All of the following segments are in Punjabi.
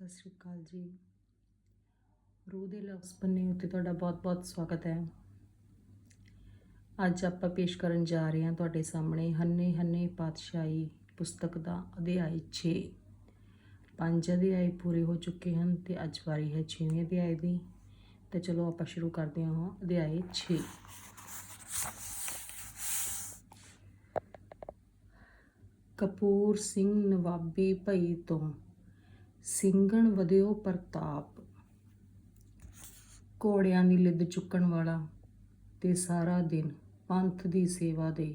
ਸਤਿ ਸ਼੍ਰੀ ਅਕਾਲ ਜੀ। ਰੂਹ ਦੇ ਲਫ਼ਜ਼ ਪੰਨੇ ਉੱਤੇ ਤੁਹਾਡਾ ਬਹੁਤ-ਬਹੁਤ ਸਵਾਗਤ ਹੈ। ਅੱਜ ਆਪਾਂ ਪੇਸ਼ ਕਰਨ ਜਾ ਰਹੇ ਹਾਂ ਤੁਹਾਡੇ ਸਾਹਮਣੇ ਹੰਨੇ ਹੰਨੇ ਪਾਤਸ਼ਾਹੀ ਪੁਸਤਕ ਦਾ ਅਧਿਆਇ 6 ਪੰਜ ਅਧਿਆਇ ਪੂਰੇ ਹੋ ਚੁੱਕੇ ਹਨ ਤੇ ਅੱਜ ਵਾਰੀ ਹੈ 6ਵੇਂ ਅਧਿਆਇ ਦੀ। ਤੇ ਚਲੋ ਆਪਾਂ ਸ਼ੁਰੂ ਕਰਦੇ ਹਾਂ ਅਧਿਆਇ 6 ਕਪੂਰ ਸਿੰਘ ਨਵਾਬੀ ਭਈ ਤੋਂ ਸਿੰਘਣ ਵਧਿਓ ਪ੍ਰਤਾਪ। ਘੋੜਿਆਂ ਦੀ ਲਿੱਦ ਚੁੱਕਣ ਵਾਲਾ ਤੇ ਸਾਰਾ ਦਿਨ ਪੰਥ ਦੀ ਸੇਵਾ ਦੇ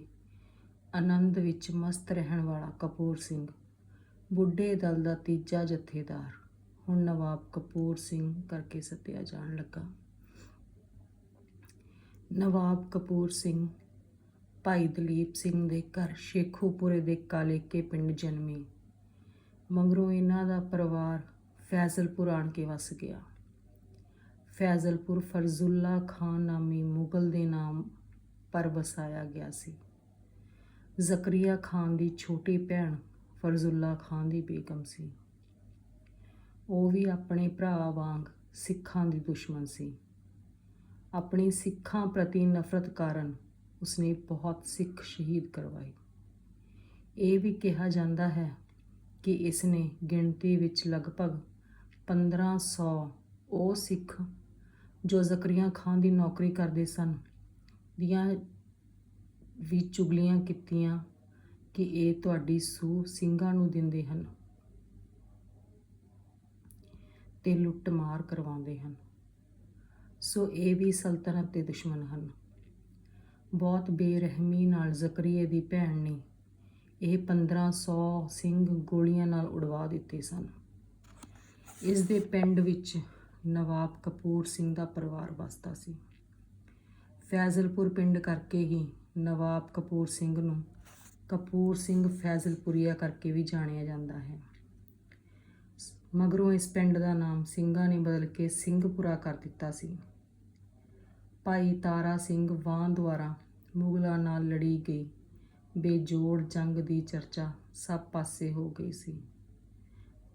ਆਨੰਦ ਵਿੱਚ ਮਸਤ ਰਹਿਣ ਵਾਲਾ ਕਪੂਰ ਸਿੰਘ, ਬੁੱਢੇ ਦਲ ਦਾ ਤੀਜਾ ਜਥੇਦਾਰ। ਹੁਣ ਨਵਾਬ ਕਪੂਰ ਸਿੰਘ ਕਰਕੇ ਸੱਦਿਆ ਜਾਣ ਲੱਗਾ। ਨਵਾਬ ਕਪੂਰ ਸਿੰਘ, ਭਾਈ ਦਲੀਪ ਸਿੰਘ ਦੇ ਘਰ ਸ਼ੇਖੂਪੁਰੇ ਦੇ ਕਾਲੇਕੇ ਪਿੰਡ ਜਨਮੇ। ਮਗਰੋਂ ਇਹਨਾਂ ਦਾ ਪਰਿਵਾਰ ਫੈਜ਼ਲਪੁਰ ਆਣ ਕੇ ਵਸ ਗਿਆ। ਫੈਜ਼ਲਪੁਰ ਫਰਜ਼ੁੱਲਾ ਖਾਨ ਨਾਮੀ ਮੁਗਲ ਦੇ ਨਾਮ ਪਰ ਵਸਾਇਆ ਗਿਆ ਸੀ। ਜ਼ਕਰੀਆ ਖਾਨ ਦੀ ਛੋਟੀ ਭੈਣ ਫਰਜ਼ੁੱਲਾ ਖਾਨ ਦੀ ਬੇਗਮ ਸੀ। ਉਹ ਵੀ ਆਪਣੇ ਭਰਾ ਵਾਂਗ ਸਿੱਖਾਂ ਦੀ ਦੁਸ਼ਮਣ ਸੀ। ਆਪਣੀ ਸਿੱਖਾਂ ਪ੍ਰਤੀ ਨਫ਼ਰਤ ਕਾਰਨ ਉਸਨੇ ਬਹੁਤ ਸਿੱਖ ਸ਼ਹੀਦ ਕਰਵਾਏ ਇਹ ਵੀ ਕਿਹਾ ਜਾਂਦਾ ਹੈ ਕਿ ਇਸ ਨੇ ਗਿਣਤੀ ਵਿੱਚ ਲਗਭਗ 1500 ਉਹ ਸਿੱਖ ਜੋ ਜ਼ਕਰੀਆ ਖਾਨ ਦੀ ਨੌਕਰੀ ਕਰਦੇ ਸਨ, ਦੀਆਂ ਵੀ ਚੁਗਲੀਆਂ ਕੀਤੀਆਂ ਕਿ ਇਹ ਤੁਹਾਡੀ ਸੂ ਸਿੰਘਾਂ ਨੂੰ ਦਿੰਦੇ ਹਨ ਤੇ ਲੁੱਟਮਾਰ ਕਰਵਾਉਂਦੇ ਹਨ। ਸੋ ਇਹ ਵੀ ਸਲਤਨਤ ਦੇ ਦੁਸ਼ਮਣ ਹਨ। ਬਹੁਤ ਬੇਰਹਿਮੀ ਨਾਲ ਜ਼ਕਰੀਏ ਦੀ ਭੈਣ ਨੇ ਇਹ 1500 ਸਿੰਘ ਗੋਲੀਆਂ ਨਾਲ ਉਡਵਾ ਦਿੱਤੇ ਸਨ। ਇਸ ਦੇ ਪਿੰਡ ਵਿੱਚ ਨਵਾਬ ਕਪੂਰ ਸਿੰਘ ਦਾ ਪਰਿਵਾਰ ਵਸਦਾ ਸੀ। ਫੈਜ਼ਲਪੁਰ ਪਿੰਡ ਕਰਕੇ ਹੀ ਨਵਾਬ ਕਪੂਰ ਸਿੰਘ ਨੂੰ ਕਪੂਰ ਸਿੰਘ ਫੈਜ਼ਲਪੁਰੀਆ ਕਰਕੇ ਵੀ ਜਾਣਿਆ ਜਾਂਦਾ ਹੈ। ਮਗਰੋਂ ਇਸ ਪਿੰਡ ਦਾ ਨਾਮ ਸਿੰਘਾਂ ਨੇ ਬਦਲ ਕੇ ਸਿੰਘਪੁਰਾ ਕਰ ਦਿੱਤਾ ਸੀ। ਭਾਈ ਤਾਰਾ ਸਿੰਘ ਵਾਂ ਦੁਆਰਾ ਮੁਗਲਾਂ ਨਾਲ ਲੜੀ ਗਈ। ਬੇਜੋੜ ਜੰਗ ਦੀ ਚਰਚਾ ਸਭ ਪਾਸੇ ਹੋ ਗਈ ਸੀ।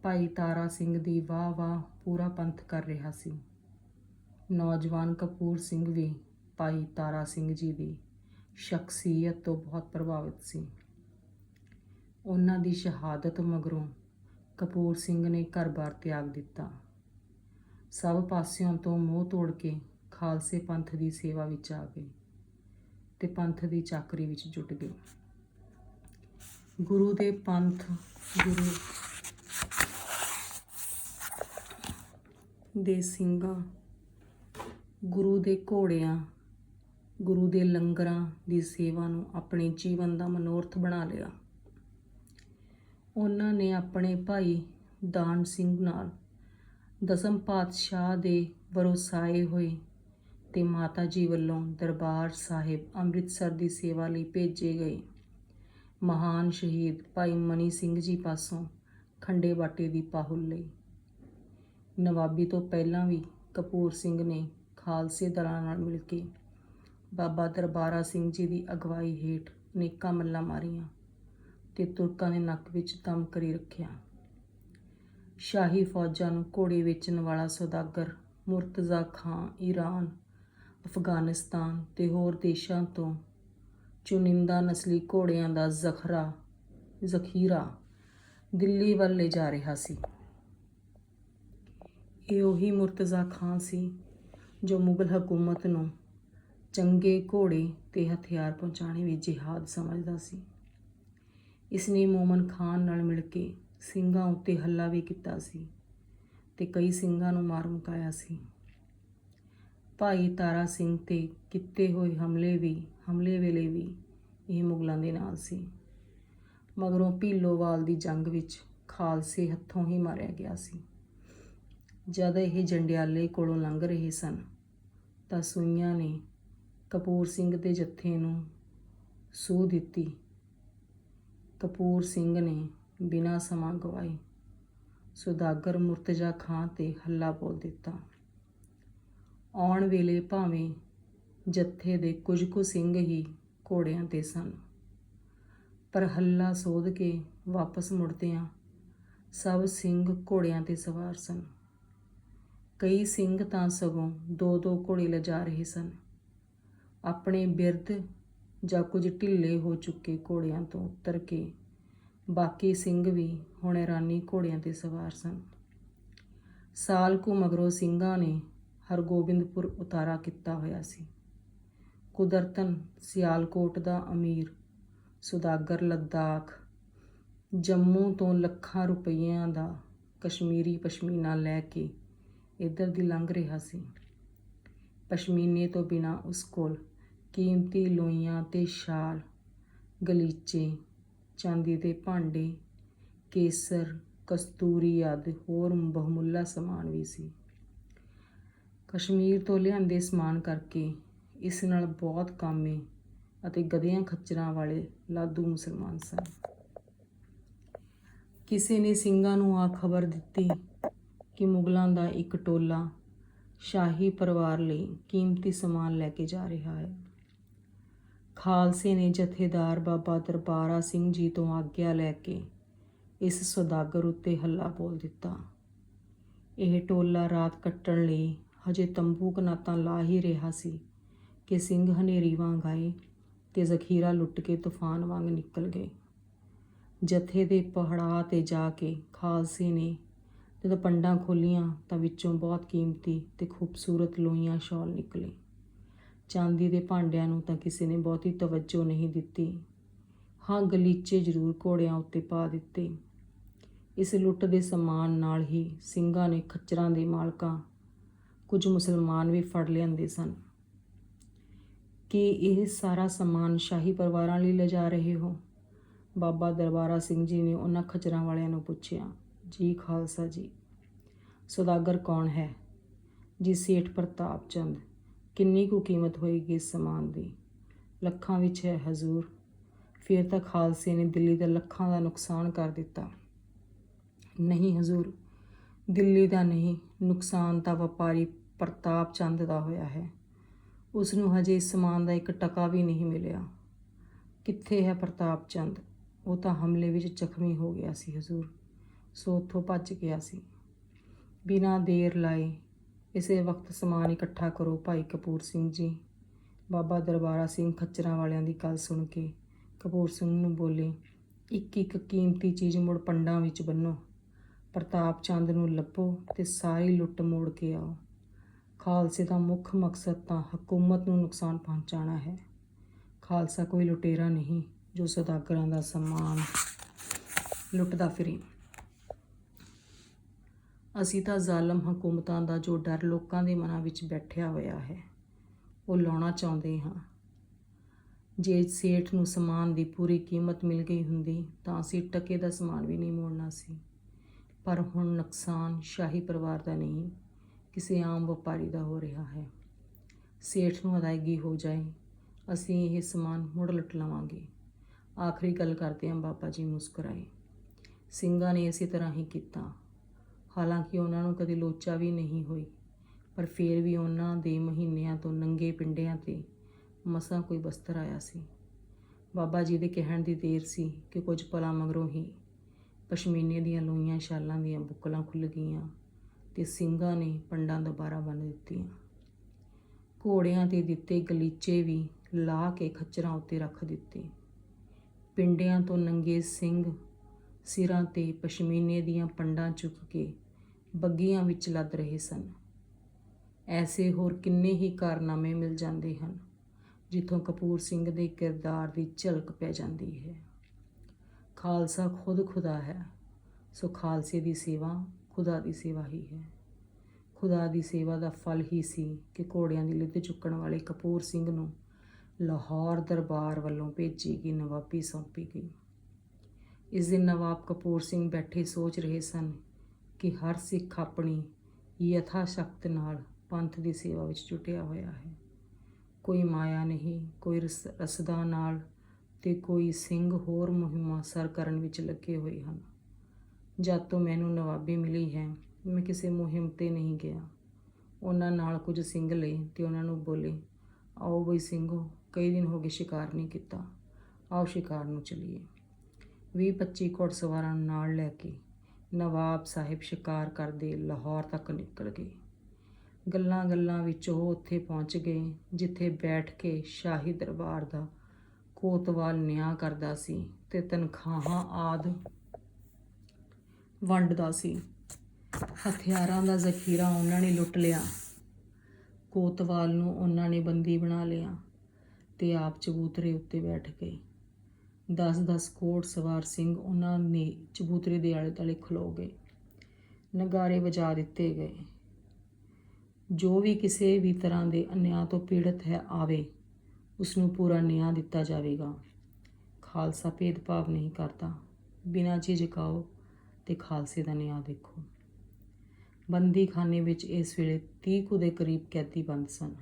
ਭਾਈ ਤਾਰਾ ਸਿੰਘ ਦੀ ਵਾਹ ਵਾਹ ਪੂਰਾ ਪੰਥ ਕਰ ਰਿਹਾ ਸੀ। ਨੌਜਵਾਨ ਕਪੂਰ ਸਿੰਘ ਵੀ, ਭਾਈ ਤਾਰਾ ਸਿੰਘ ਜੀ ਦੀ ਸ਼ਖਸੀਅਤ ਤੋਂ ਬਹੁਤ ਪ੍ਰਭਾਵਿਤ ਸੀ। ਉਹਨਾਂ ਦੀ ਸ਼ਹਾਦਤ ਮਗਰੋਂ ਕਪੂਰ ਸਿੰਘ ਨੇ ਘਰ-ਬਾਰ ਤਿਆਗ ਦਿੱਤਾ। ਸਭ ਪਾਸਿਆਂ ਤੋਂ ਮੋਹ ਤੋੜ ਕੇ ਖਾਲਸੇ ਪੰਥ ਦੀ ਸੇਵਾ ਵਿੱਚ ਆ ਗਏ ਤੇ ਪੰਥ ਦੀ ਚਾਕਰੀ ਵਿੱਚ ਜੁਟ ਗਏ। ਗੁਰੂ ਦੇ ਪੰਥ, ਗੁਰੂ ਦੇ ਸਿੰਘਾਂ, ਗੁਰੂ ਦੇ ਘੋੜਿਆਂ, ਗੁਰੂ ਦੇ ਲੰਗਰਾਂ ਦੀ ਸੇਵਾ ਨੂੰ ਆਪਣੇ ਜੀਵਨ ਦਾ ਮਨੋਰਥ ਬਣਾ ਲਿਆ। ਉਹਨਾਂ ਨੇ ਆਪਣੇ ਭਾਈ ਦਾਨ ਸਿੰਘ ਨਾਲ ਦਸਮ ਪਾਤਸ਼ਾਹ ਦੇ ਵਰੋਸਾਏ ਹੋਏ ਤੇ ਮਾਤਾ ਜੀ ਵੱਲੋਂ ਦਰਬਾਰ ਸਾਹਿਬ ਅੰਮ੍ਰਿਤਸਰ ਦੀ ਸੇਵਾ ਲਈ ਭੇਜੇ ਗਏ। ਮਹਾਨ ਸ਼ਹੀਦ ਭਾਈ ਮਨੀ ਸਿੰਘ ਜੀ ਪਾਸੋਂ ਖੰਡੇ ਬਾਟੇ ਦੀ ਪਾਹੁਲ ਲਈ। ਨਵਾਬੀ ਤੋਂ ਪਹਿਲਾਂ ਵੀ ਕਪੂਰ ਸਿੰਘ ਨੇ ਖਾਲਸੇ ਦਲਾਂ ਨਾਲ ਮਿਲ ਕੇ ਬਾਬਾ ਦਰਬਾਰਾ ਸਿੰਘ ਜੀ ਦੀ ਅਗਵਾਈ ਹੇਠ ਅਨੇਕਾਂ ਮੱਲਾਂ ਮਾਰੀਆਂ ਤੇ ਤੁਰਕਾਂ ਦੇ ਨੱਕ ਵਿੱਚ ਦਮ ਕਰੀ ਰੱਖਿਆ। ਸ਼ਾਹੀ ਫੌਜਾਂ ਨੂੰ ਘੋੜੇ ਵੇਚਣ ਵਾਲਾ ਸੌਦਾਗਰ ਮੁਰਤਜ਼ਾ ਖਾਂ, ਈਰਾਨ, ਅਫਗਾਨਿਸਤਾਨ ਤੇ ਹੋਰ ਦੇਸ਼ਾਂ ਤੋਂ ਚੁਨਿੰਦਾ ਨਸਲੀ ਘੋੜਿਆਂ ਦਾ ਜ਼ਖਰਾ, ਜ਼ਖੀਰਾ ਦਿੱਲੀ ਵੱਲ ਲੈ ਜਾ ਰਿਹਾ ਸੀ। ਇਹ ਉਹੀ ਮੁਰਤਜ਼ਾ ਖਾਂ ਸੀ ਜੋ ਮੁਗਲ ਹਕੂਮਤ ਨੂੰ ਚੰਗੇ ਘੋੜੇ ਤੇ ਹਥਿਆਰ ਪਹੁੰਚਾਉਣੇ ਵਿੱਚ ਜਿਹਾਦ ਸਮਝਦਾ ਸੀ। ਇਸ ਨੇ ਮੋਮਨ ਖਾਨ ਨਾਲ ਮਿਲ ਕੇ ਸਿੰਘਾਂ ਉੱਤੇ ਹੱਲਾ ਵੀ ਕੀਤਾ ਸੀ ਤੇ ਕਈ ਸਿੰਘਾਂ ਨੂੰ ਮਾਰ ਮੁਕਾਇਆ ਸੀ। ਭਾਈ ਤਾਰਾ ਸਿੰਘ ਤੇ ਕੀਤੇ ਹੋਏ ਹਮਲੇ ਵੀ, ਹਮਲੇ ਵੇਲੇ ਵੀ ਇਹ ਮੁਗਲਾਂ ਦੇ ਨਾਲ ਸੀ। ਮਗਰੋਂ ਭੀਲੋਵਾਲ ਦੀ ਜੰਗ ਵਿੱਚ ਖਾਲਸੇ ਹੱਥੋਂ ਹੀ ਮਾਰਿਆ ਗਿਆ ਸੀ। ਜਦ ਇਹ ਜੰਡਿਆਲੇ ਕੋਲੋਂ ਲੰਘ ਰਹੇ ਸਨ, ਤਾਂ ਸੂਈਆਂ ਨੇ ਕਪੂਰ ਸਿੰਘ ਦੇ ਜੱਥੇ ਨੂੰ ਸੂਹ ਦਿੱਤੀ। ਕਪੂਰ ਸਿੰਘ ਨੇ ਬਿਨਾਂ ਸਮਾਂ ਗਵਾਏ ਸੁਦਾਗਰ ਮੁਰਤਜ਼ਾ ਖਾਂ ਤੇ ਹੱਲਾ ਬੋਲ ਦਿੱਤਾ। ਆਉਣ ਵੇਲੇ ਭਾਵੇਂ ਜੱਥੇ ਦੇ ਕੁਝ ਕੁ ਸਿੰਘ ਹੀ ਘੋੜਿਆਂ ਤੇ ਸਨ। ਪਰ ਹੱਲਾ ਸੋਧ ਕੇ ਵਾਪਸ ਮੁੜਦਿਆਂ ਸਭ ਸਿੰਘ ਘੋੜਿਆਂ ਤੇ ਸਵਾਰ ਸਨ। ਕਈ ਸਿੰਘ ਤਾਂ ਸਗੋਂ ਦੋ ਦੋ ਘੋੜੇ ਲਿਜਾ ਰਹੇ ਸਨ। ਆਪਣੇ ਬਿਰਧ ਜਾਂ ਕੁਝ ਢਿੱਲੇ ਹੋ ਚੁੱਕੇ ਘੋੜਿਆਂ ਤੋਂ ਉਤਰ ਕੇ ਬਾਕੀ ਸਿੰਘ ਵੀ ਹੁਣ ਹੈਰਾਨੀ ਘੋੜਿਆਂ ਤੇ ਸਵਾਰ ਸਨ। ਸਾਲ ਕੁ ਮਗਰੋਂ ਸਿੰਘਾਂ ਨੇ ਹਰਗੋਬਿੰਦਪੁਰ ਉਤਾਰਾ ਕੀਤਾ ਹੋਇਆ ਸੀ। ਕੁਦਰਤਨ ਸਿਆਲਕੋਟ ਦਾ ਅਮੀਰ, ਸੁਦਾਗਰ ਲੱਦਾਖ, ਜੰਮੂ ਤੋਂ ਲੱਖਾਂ ਰੁਪਈਆਂ ਦਾ ਕਸ਼ਮੀਰੀ ਪਸ਼ਮੀਨਾ ਲੈ ਕੇ ਇੱਧਰ ਦੀ ਲੰਘ ਰਿਹਾ ਸੀ। ਪਸ਼ਮੀਨੇ ਤੋਂ ਬਿਨਾ ਉਸ ਕੋਲ ਕੀਮਤੀ ਲੋਈਆਂ ਤੇ ਸ਼ਾਲ, ਗਲੀਚੇ, ਚਾਂਦੀ ਦੇ ਭਾਂਡੇ, ਕੇਸਰ, ਕਸਤੂਰੀ ਆਦਿ ਹੋਰ ਬਹੁਮੁੱਲਾ ਸਮਾਨ ਵੀ ਸੀ। ਕਸ਼ਮੀਰ ਤੋਂ ਲਿਆਂਦੇ ਸਮਾਨ ਕਰਕੇ ਇਸ ਨਾਲ ਬਹੁਤ ਕਾਮੇ ਅਤੇ ਗਧਿਆਂ ਖੱਚਰਾਂ ਵਾਲੇ ਲਾਦੂ ਮੁਸਲਮਾਨ ਸਨ। ਕਿਸੇ ਨੇ ਸਿੰਘਾਂ ਨੂੰ ਆ ਖਬਰ ਦਿੱਤੀ ਕਿ ਮੁਗਲਾਂ ਦਾ ਇੱਕ ਟੋਲਾ ਸ਼ਾਹੀ ਪਰਿਵਾਰ ਲਈ ਕੀਮਤੀ ਸਮਾਨ ਲੈ ਕੇ ਜਾ ਰਿਹਾ ਹੈ। ਖਾਲਸੇ ਨੇ ਜਥੇਦਾਰ ਬਾਬਾ ਦਰਬਾਰਾ ਸਿੰਘ ਜੀ ਤੋਂ ਆਗਿਆ ਲੈ ਕੇ ਇਸ ਸੌਦਾਗਰ ਉੱਤੇ ਹੱਲਾ ਬੋਲ ਦਿੱਤਾ। ਇਹ ਟੋਲਾ ਰਾਤ ਕੱਟਣ ਲਈ ਹਜੇ ਤੰਬੂ ਕਨਾਤਾਂ ਲਾ ਹੀ ਰਿਹਾ ਸੀ। ਕਿ ਸਿੰਘ ਹਨੇਰੀ ਵਾਂਗ ਆਏ ਤੇ ਜ਼ਖੀਰਾ ਲੁੱਟ ਕੇ ਤੂਫਾਨ ਵਾਂਗ ਨਿਕਲ ਗਏ। ਜਥੇ ਦੇ ਪਹਾੜਾ ਤੇ ਜਾ ਕੇ ਖਾਲਸੇ ਨੇ ਜਦੋਂ ਪੰਡਾਂ ਖੋਲੀਆਂ ਤਾਂ ਵਿੱਚੋਂ ਬਹੁਤ ਕੀਮਤੀ ਤੇ ਖੂਬਸੂਰਤ ਲੋਈਆਂ ਸ਼ਾਲ ਨਿਕਲੇ। ਚਾਂਦੀ ਦੇ ਭਾਂਡਿਆਂ ਨੂੰ ਤਾਂ ਕਿਸੇ ਨੇ ਬਹੁਤੀ ਤਵੱਜੋ ਨਹੀਂ ਦਿੱਤੀ। ਹਾਂ, ਗਲੀਚੇ ਜ਼ਰੂਰ ਘੋੜਿਆਂ ਉੱਤੇ ਪਾ ਦਿੱਤੇ। ਇਸ ਲੁੱਟ ਦੇ ਸਮਾਨ ਨਾਲ ਹੀ ਸਿੰਘਾਂ ਨੇ ਖੱਚਰਾਂ ਦੇ ਮਾਲਕਾਂ, ਕੁਝ ਮੁਸਲਮਾਨ ਵੀ ਫੜ ਲਿਆਂਦੇ ਸਨ। ਕਿ ਇਹ ਸਾਰਾ ਸਮਾਨ ਸ਼ਾਹੀ ਪਰਿਵਾਰਾਂ ਲਈ ਲਿਜਾ ਰਹੇ ਹੋ? ਬਾਬਾ ਦਰਬਾਰਾ ਸਿੰਘ ਜੀ ਨੇ ਉਹਨਾਂ ਖਚਰਾਂ ਵਾਲਿਆਂ ਨੂੰ ਪੁੱਛਿਆ, ਜੀ ਖਾਲਸਾ ਜੀ, ਸੌਦਾਗਰ ਕੌਣ ਹੈ? ਜੀ ਸੇਠ ਪ੍ਰਤਾਪ ਚੰਦ, ਕਿੰਨੀ ਕੁ ਕੀਮਤ ਹੋਏਗੀ ਇਸ ਸਮਾਨ ਦੀ? ਲੱਖਾਂ ਵਿੱਚ ਹੈ ਹਜ਼ੂਰ। ਫਿਰ ਤਾਂ ਖਾਲਸੇ ਨੇ ਦਿੱਲੀ ਦਾ ਲੱਖਾਂ ਦਾ ਨੁਕਸਾਨ ਕਰ ਦਿੱਤਾ। ਨਹੀਂ ਹਜ਼ੂਰ, ਦਿੱਲੀ ਦਾ ਨਹੀਂ, ਨੁਕਸਾਨ ਤਾਂ ਵਪਾਰੀ ਪ੍ਰਤਾਪ ਚੰਦ ਦਾ ਹੋਇਆ ਹੈ। ਉਸ ਨੂੰ ਹਜੇ ਇਸ ਸਮਾਨ ਦਾ ਇੱਕ ਟਕਾ ਵੀ ਨਹੀਂ ਮਿਲਿਆ। ਕਿੱਥੇ ਹੈ ਪ੍ਰਤਾਪ ਚੰਦ? ਉਹ ਤਾਂ ਹਮਲੇ ਵਿੱਚ ਜ਼ਖਮੀ ਹੋ ਗਿਆ ਸੀ, ਹਜ਼ੂਰ। ਸੋ ਉੱਥੋਂ ਭੱਜ ਗਿਆ ਸੀ। ਬਿਨਾਂ ਦੇਰ ਲਾਏ ਇਸੇ ਵਕਤ ਸਮਾਨ ਇਕੱਠਾ ਕਰੋ, ਭਾਈ ਕਪੂਰ ਸਿੰਘ ਜੀ। ਬਾਬਾ ਦਰਬਾਰਾ ਸਿੰਘ ਖੱਚਰਾਂ ਵਾਲਿਆਂ ਦੀ ਗੱਲ ਸੁਣ ਕੇ ਕਪੂਰ ਸਿੰਘ ਨੂੰ ਬੋਲੇ, ਇੱਕ ਇੱਕ ਕੀਮਤੀ ਚੀਜ਼ ਮੁੜ ਪੰਡਾਂ ਵਿੱਚ ਬੰਨੋ। ਪ੍ਰਤਾਪ ਚੰਦ ਨੂੰ ਲੱਭੋ ਤੇ ਸਾਰੀ ਲੁੱਟ ਮੋੜ ਕੇ ਆਓ। ਖਾਲਸੇ ਦਾ ਮੁੱਖ ਮਕਸਦ ਤਾਂ ਹਕੂਮਤ ਨੂੰ ਨੁਕਸਾਨ ਪਹੁੰਚਾਉਣਾ ਹੈ। ਖਾਲਸਾ ਕੋਈ ਲੁਟੇਰਾ ਨਹੀਂ, ਜੋ ਸੌਦਾਗਰਾਂ ਦਾ ਸਮਾਨ ਲੁੱਟਦਾ ਫਿਰੇ। ਅਸੀਂ ਤਾਂ ਜ਼ਾਲਮ ਹਕੂਮਤਾਂ ਦਾ ਜੋ ਡਰ ਲੋਕਾਂ ਦੇ ਮਨਾਂ ਵਿੱਚ ਬੈਠਿਆ ਹੋਇਆ ਹੈ, ਉਹ ਲਾਉਣਾ ਚਾਹੁੰਦੇ ਹਾਂ। ਜੇ ਸੇਠ ਨੂੰ ਸਮਾਨ ਦੀ ਪੂਰੀ ਕੀਮਤ ਮਿਲ ਗਈ ਹੁੰਦੀ, ਤਾਂ ਅਸੀਂ ਟਕੇ ਦਾ ਸਮਾਨ ਵੀ ਨਹੀਂ ਮੋੜਨਾ ਸੀ। ਪਰ ਹੁਣ ਨੁਕਸਾਨ ਸ਼ਾਹੀ ਪਰਿਵਾਰ ਦਾ ਨਹੀਂ ਕਿਸੇ ਆਮ ਵਪਾਰੀ ਦਾ ਹੋ ਰਿਹਾ ਹੈ। ਸੇਠ ਨੂੰ ਅਦਾਇਗੀ ਹੋ ਜਾਏ, ਅਸੀਂ ਇਹ ਸਮਾਨ ਮੁੜ ਲੁੱਟ ਲਵਾਂਗੇ। ਆਖਰੀ ਗੱਲ ਕਰਦੇ ਹਾਂ ਬਾਬਾ ਜੀ ਮੁਸਕਰਾਏ। ਸਿੰਘਾਂ ਨੇ ਇਸੇ ਤਰ੍ਹਾਂ ਹੀ ਕੀਤਾ। ਹਾਲਾਂਕਿ ਉਹਨਾਂ ਨੂੰ ਕਦੇ ਲੋਚਾ ਵੀ ਨਹੀਂ ਹੋਈ, ਪਰ ਫੇਰ ਵੀ ਉਹਨਾਂ ਦੇ ਮਹੀਨਿਆਂ ਤੋਂ ਨੰਗੇ ਪਿੰਡਿਆਂ ਤੇ ਮਸਾਂ ਕੋਈ ਬਸਤਰ ਆਇਆ ਸੀ। ਬਾਬਾ ਜੀ ਦੇ ਕਹਿਣ ਦੀ ਦੇਰ ਸੀ ਕਿ ਕੁਝ ਪਲਾਂ ਮਗਰੋਂ ਹੀ ਪਸ਼ਮੀਨੇ ਦੀਆਂ ਲੋਈਆਂ ਸ਼ਾਲਾਂ ਦੀਆਂ ਬੁੱਕਲਾਂ ਖੁੱਲ ਗਈਆਂ। ਤੇ ਸਿੰਘਾਂ ਨੇ ਪੰਡਾਂ ਦੁਬਾਰਾ ਬੰਨ ਦਿੱਤੀਆਂ। ਘੋੜਿਆਂ ਤੇ ਦਿੱਤੇ ਗਲੀਚੇ ਵੀ ਲਾ ਕੇ ਖੱਚਰਾਂ ਉੱਤੇ ਰੱਖ ਦਿੱਤੇ। ਪਿੰਡਿਆਂ ਤੋਂ ਨੰਗੇ ਸਿੰਘ ਸਿਰਾਂ ਤੇ ਪਸ਼ਮੀਨੇ ਦੀਆਂ ਪੰਡਾਂ ਚੁੱਕ ਕੇ ਬੱਗੀਆਂ ਵਿੱਚ ਲੱਦ ਰਹੇ ਸਨ। ਐਸੇ ਹੋਰ ਕਿੰਨੇ ਹੀ ਕਾਰਨਾਮੇ ਮਿਲ ਜਾਂਦੇ ਹਨ, ਜਿੱਥੋਂ ਕਪੂਰ ਸਿੰਘ ਦੇ ਕਿਰਦਾਰ ਦੀ ਝਲਕ ਪੈ ਜਾਂਦੀ ਹੈ। ਖਾਲਸਾ ਖੁਦ ਖੁਦਾ ਹੈ, ਸੋ ਖਾਲਸੇ ਦੀ ਸੇਵਾ ਖੁਦਾ ਦੀ ਸੇਵਾ ਹੀ ਹੈ। ਖੁਦਾ ਦੀ ਸੇਵਾ ਦਾ ਫਲ ਹੀ ਸੀ ਕਿ ਘੋੜਿਆਂ ਦੀ ਲਿੱਦ ਚੁੱਕਣ ਵਾਲੇ ਕਪੂਰ ਸਿੰਘ ਨੂੰ ਲਾਹੌਰ ਦਰਬਾਰ ਵੱਲੋਂ ਭੇਜੀ ਗਈ ਨਵਾਬੀ ਸੌਂਪੀ ਗਈ। ਇਸ ਦਿਨ ਨਵਾਬ ਕਪੂਰ ਸਿੰਘ ਬੈਠੇ ਸੋਚ ਰਹੇ ਸਨ ਕਿ ਹਰ ਸਿੱਖ ਆਪਣੀ ਯਥਾ ਸ਼ਕਤ ਨਾਲ ਪੰਥ ਦੀ ਸੇਵਾ ਵਿੱਚ ਜੁਟਿਆ ਹੋਇਆ ਹੈ। ਕੋਈ ਮਾਇਆ ਨਹੀਂ, ਕੋਈ ਰਸ, ਰਸਦਾ ਨਾਲ ਤੇ ਕੋਈ ਸਿੰਘ ਹੋਰ ਮੁਹਿੰਮਾਂ ਸਰ ਕਰਨ ਵਿੱਚ ਲੱਗੇ ਹੋਏ ਹਨ। ਜਦ ਤੋਂ ਮੈਨੂੰ ਨਵਾਬੀ ਮਿਲੀ ਹੈ, ਮੈਂ ਕਿਸੇ ਮੁਹਿੰਮ ਤੇ ਨਹੀਂ ਗਿਆ। ਉਹਨਾਂ ਨਾਲ ਕੁਝ ਸਿੰਘ ਲਏ ਤੇ ਉਹਨਾਂ ਨੂੰ ਬੋਲੇ, ਆਓ ਬਈ ਸਿੰਘੋ, ਕਈ ਦਿਨ ਹੋ ਗਏ ਸ਼ਿਕਾਰ ਨਹੀਂ ਕੀਤਾ। ਆਓ ਸ਼ਿਕਾਰ ਨੂੰ ਚਲੀਏ। ਵੀਹ 25 ਘੋੜਸਵਾਰਾਂ ਨੂੰ ਨਾਲ ਲੈ ਕੇ ਨਵਾਬ ਸਾਹਿਬ ਸ਼ਿਕਾਰ ਕਰਦੇ ਲਾਹੌਰ ਤੱਕ ਨਿਕਲ ਗਏ। ਗੱਲਾਂ ਗੱਲਾਂ ਵਿੱਚ ਉਹ ਉੱਥੇ ਪਹੁੰਚ ਗਏ, ਜਿੱਥੇ ਬੈਠ ਕੇ ਸ਼ਾਹੀ ਦਰਬਾਰ ਦਾ ਕੋਤਵਾਲ ਨਿਆਂ ਕਰਦਾ ਸੀ ਤੇ ਤਨਖਾਹਾਂ ਆਦ ਵੰਡਦਾ ਸੀ। ਹਥਿਆਰਾਂ ਦਾ ਜ਼ਖੀਰਾ ਉਹਨਾਂ ਨੇ ਲੁੱਟ ਲਿਆ। ਕੋਤਵਾਲ ਨੂੰ ਉਹਨਾਂ ਨੇ ਬੰਦੀ ਬਣਾ ਲਿਆ ਤੇ ਆਪ ਚਬੂਤਰੇ ਉੱਤੇ ਬੈਠ ਗਏ। 10-10 ਕੋਟ ਸਵਾਰ ਸਿੰਘ ਉਹਨਾਂ ਨੇ ਚਬੂਤਰੇ ਦੇ ਆਲੇ ਦੁਆਲੇ ਖਲੋ ਗਏ। ਨਗਾਰੇ ਵਜਾ ਦਿੱਤੇ ਗਏ। ਜੋ ਵੀ ਕਿਸੇ ਵੀ ਤਰ੍ਹਾਂ ਦੇ ਅਨਿਆਂ ਤੋਂ ਪੀੜਤ ਹੈ ਆਵੇ ਉਸ ਨੂੰ ਪੂਰਾ ਨਿਆਂ ਦਿੱਤਾ ਜਾਵੇਗਾ। ਖਾਲਸਾ ਭੇਦਭਾਵ ਨਹੀਂ ਕਰਦਾ। ਬਿਨਾਂ ਝਿਜਕਾਓ ਤੇ ਖਾਲਸੇ ਦਾ ਨਿਆਂ ਦੇਖੋ। ਬੰਦੀਖਾਨੇ ਵਿੱਚ ਇਸ ਵੇਲੇ 30 ਕੁ ਦੇ ਕਰੀਬ ਕੈਦੀ ਬੰਦ ਸਨ।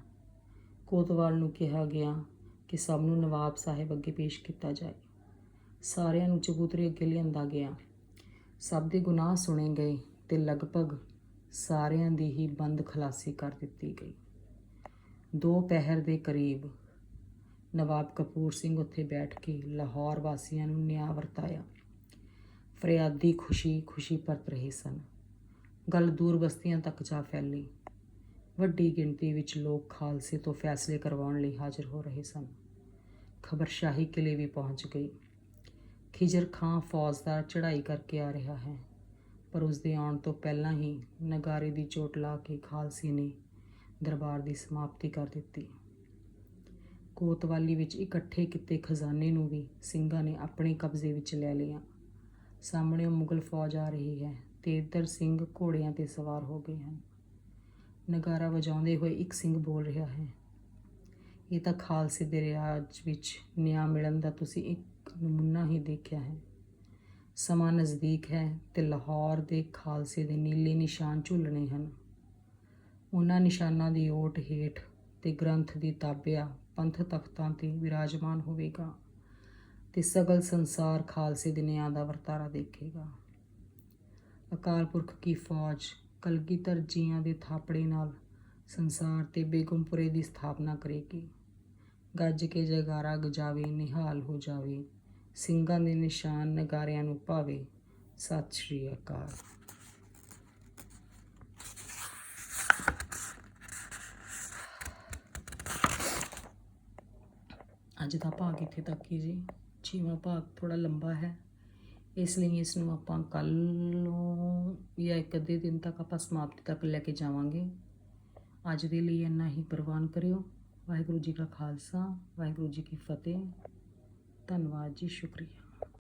ਕੋਤਵਾਲ ਨੂੰ ਕਿਹਾ ਗਿਆ ਕਿ ਸਭ ਨੂੰ ਨਵਾਬ ਸਾਹਿਬ ਅੱਗੇ ਪੇਸ਼ ਕੀਤਾ ਜਾਏ। ਸਾਰਿਆਂ ਨੂੰ ਚਬੂਤਰੇ ਅੱਗੇ ਲਿਆਂਦਾ ਗਿਆ। ਸਭ ਦੇ ਗੁਨਾਹ ਸੁਣੇ ਗਏ ਤੇ ਲਗਭਗ ਸਾਰਿਆਂ ਦੀ ਹੀ ਬੰਦ ਖਲਾਸੀ ਕਰ ਦਿੱਤੀ ਗਈ। ਦੋ ਪਹਿਰ ਦੇ ਕਰੀਬ ਨਵਾਬ ਕਪੂਰ ਸਿੰਘ ਉੱਥੇ ਬੈਠ ਕੇ ਲਾਹੌਰ ਵਾਸੀਆਂ ਨੂੰ ਨਿਆਂ ਵਰਤਾਇਆ। ਫਰਿਆਦੀ ਖੁਸ਼ੀ ਖੁਸ਼ੀ ਪਰਤ ਰਹੇ ਸਨ। ਗੱਲ ਦੂਰ ਬਸਤੀਆਂ ਤੱਕ ਜਾ ਫੈਲੀ। ਵੱਡੀ ਗਿਣਤੀ ਵਿੱਚ ਲੋਕ ਖਾਲਸੇ ਤੋਂ ਫੈਸਲੇ ਕਰਵਾਉਣ ਲਈ ਹਾਜ਼ਰ ਹੋ ਰਹੇ ਸਨ। ਖਬਰ ਸ਼ਾਹੀ ਕਿਲੇ ਵੀ ਪਹੁੰਚ ਗਈ। ਖਿਜਰ ਖਾਂ ਫੌਜਦਾਰ ਚੜ੍ਹਾਈ ਕਰਕੇ ਆ ਰਿਹਾ ਹੈ, ਪਰ ਉਸ ਦੇ ਆਉਣ ਤੋਂ ਪਹਿਲਾਂ ਹੀ ਨਗਾਰੇ ਦੀ ਚੋਟ ਲਾ ਕੇ ਖਾਲਸੇ ਨੇ ਦਰਬਾਰ ਦੀ ਸਮਾਪਤੀ ਕਰ ਦਿੱਤੀ। ਕੋਤਵਾਲੀ ਵਿੱਚ ਇਕੱਠੇ ਕੀਤੇ ਖਜ਼ਾਨੇ ਨੂੰ ਵੀ ਸਿੰਘਾਂ ਨੇ ਆਪਣੇ ਕਬਜ਼ੇ ਵਿੱਚ ਲੈ ਲਿਆ। ਸਾਹਮਣੇ ਮੁਗਲ ਫੌਜ ਆ ਰਹੀ ਹੈ। ਤੇ ਇੱਧਰ ਸਿੰਘ ਘੋੜਿਆਂ ਤੇ ਸਵਾਰ ਹੋ ਗਏ ਹਨ। ਨਗਾਰਾ ਵਜਾਉਂਦੇ ਹੋਏ ਇੱਕ ਸਿੰਘ ਬੋਲ ਰਿਹਾ ਹੈ, ਇਹ ਤਾਂ ਖਾਲਸੇ ਦੇ ਰਿਆਜ ਵਿੱਚ ਨਿਆਂ ਮਿਲਣ ਦਾ ਤੁਸੀਂ ਇੱਕ ਨਮੂਨਾ ਹੀ ਦੇਖਿਆ ਹੈ। ਸਮਾਂ ਨਜ਼ਦੀਕ ਹੈ ਤੇ ਲਾਹੌਰ ਦੇ ਖਾਲਸੇ ਦੇ ਨੀਲੇ ਨਿਸ਼ਾਨ ਝੁੱਲਣੇ ਹਨ। ਉਹਨਾਂ ਨਿਸ਼ਾਨਾਂ ਦੀ ਓਟ ਹੇਠ ਤੇ ਗ੍ਰੰਥ ਦੀ ਤਾਬਿਆ ਪੰਥ ਤਖਤਾਂ ਤੇ ਵਿਰਾਜਮਾਨ ਹੋਵੇਗਾ। ਤੇ ਸਗਲ ਸੰਸਾਰ ਖਾਲਸੇ ਦੇ ਨਿਆਂ ਦਾ ਵਰਤਾਰਾ ਦੇਖੇਗਾ। ਅਕਾਲ ਪੁਰਖ ਕੀ ਫੌਜ ਕਲਗੀਧਰ ਜੀਆਂ ਦੇ ਥਾਪੜੇ ਨਾਲ ਸੰਸਾਰ ਤੇ ਬੇਗਮਪੁਰੇ ਦੀ ਸਥਾਪਨਾ ਕਰੇਗੀ। ਗੱਜ ਕੇ ਜਗਾਰਾ ਗਜਾਵੇ, ਨਿਹਾਲ ਹੋ ਜਾਵੇ, ਸਿੰਘਾਂ ਦੇ ਨਿਸ਼ਾਨ ਨਗਾਰਿਆਂ ਨੂੰ ਭਾਵੇ ਸਤਿ ਸ਼੍ਰੀ ਅਕਾਲ। ਅੱਜ ਦਾ ਭਾਗ ਇੱਥੇ ਤੱਕ ਹੀ ਜੀ। ਛੇਵਾਂ ਭਾਗ ਥੋੜਾ ਲੰਬਾ ਹੈ। ਇਸ ਲਈ ਇਸ ਨੂੰ ਆਪਾਂ ਕੱਲ ਨੂੰ ਜਾਂ ਇੱਕ ਅੱਧੇ ਦਿਨ ਤੱਕ ਆਪਾਂ ਸਮਾਪਤੀ ਤੱਕ ਲੈ ਕੇ ਜਾਵਾਂਗੇ। ਅੱਜ ਦੇ ਲਈ ਇੰਨਾ ਹੀ। ਪ੍ਰਵਾਨ ਕਰਿਓ। ਵਾਹਿਗੁਰੂ ਜੀ ਕਾ ਖਾਲਸਾ, ਵਾਹਿਗੁਰੂ ਜੀ ਕੀ ਫਤਿਹ। ਧੰਨਵਾਦ ਜੀ, ਸ਼ੁਕਰੀਆ।